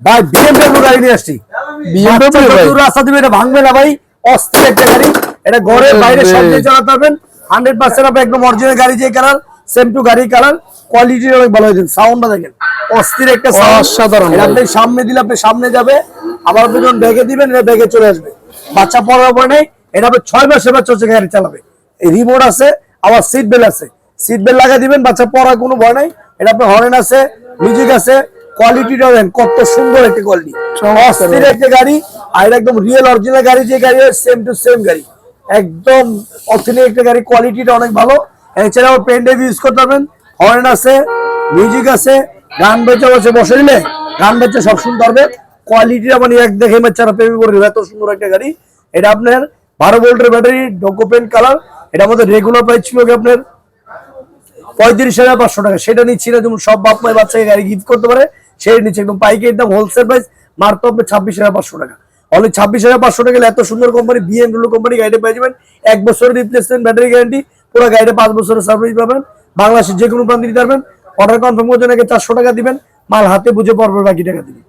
ভাই বিএমডব্লিউ গাড়ি নিয়ে আসছি? যতদূর রাস্তা দিবে এটা ভাঙবে না ভাই? অস্থির একটা গাড়ি। এটা ঘরে বাইরে সব দিয়ে চালাতে পারবেন। হান্ড্রেড পার্সেন্ট আপনি একদম অরিজিনাল গাড়ি যে কালার সেম টু গাড়ি কালার কোয়ালিটি অনেক ভালো হয়েছে। সাউন্ডটা দেখেন। অস্থির একটা। অসাধারণ। আপনি সামনে দিলে আপনি সামনে যাবে। আবার আপনি যখন ব্যাগে দিবেন এটা ব্যাগে চলে আসবে। বাচ্চা পড়ার পর নেই। এটা আপনি ছয় মাসের বাচ্চা হচ্ছে গাড়ি চালাবে। এই রিমোট আছে আবার সিট বেল্ট আছে। সিট বেল্ট লাগিয়ে দিবেন বাচ্চা পড়ার কোনো ভয় নাই। এটা আপনার হরেন আছে মিউজিক আছে। কোয়ালিটিটা দেন কত সুন্দর একটা কোয়ালিটি অস্থির একটা গাড়ি আর এটা একদম রিয়েল অরিজিনাল গাড়ি যে গাড়ি সেম টু সেম গাড়ি। একদম অথেন্টিক একটা গাড়ি কোয়ালিটিটা অনেক ভালো। এছাড়াও পেন ড্রাইভ ইউজ করতে পারবেন হরেন আছে মিউজিক আছে গান বেচে বসে বসে দিলে গান বেচে সব শুনতে পারবে। কোয়ালিটিটা মানে এক দেখে বাচ্চারা প্রেমে পড়ে এত সুন্দর একটা গাড়ি। এটা আপনার বারো ভোল্টের ব্যাটারি ডোকো পেন কালার এটা আমাদের রেগুলার প্রাইস ছিল কি আপনার? পঁয়ত্রিশ হাজার পাঁচশো টাকা। সেটা নিচ্ছি না যেমন সব বাপ মায়ের বাচ্চাকে গাড়ি গিফট করতে পারে। সেই নিচ্ছে একদম পাইকারি দাম হোলসেল প্রাইস মারতে হবে ছাব্বিশ হাজার পাঁচশো টাকা। অনলি ছাব্বিশ হাজার পাঁচশো টাকা এত সুন্দর কোম্পানি বিএমডব্লিউ কোম্পানি গাড়িটা পেয়ে যাবেন। এক বছরের রিপ্লেসমেন্ট ব্যাটারি গ্যারান্টি পুরো গাড়িটা পাঁচ বছরের সার্ভিস পাবেন। বাংলাদেশের যে কোনো প্রান্তে দিতে পারবেন। অর্ডার কনফার্ম করতে নাকি চারশো টাকা দিবেন। মাল হাতে বুঝে পড়বে বাকি টাকা দিবেন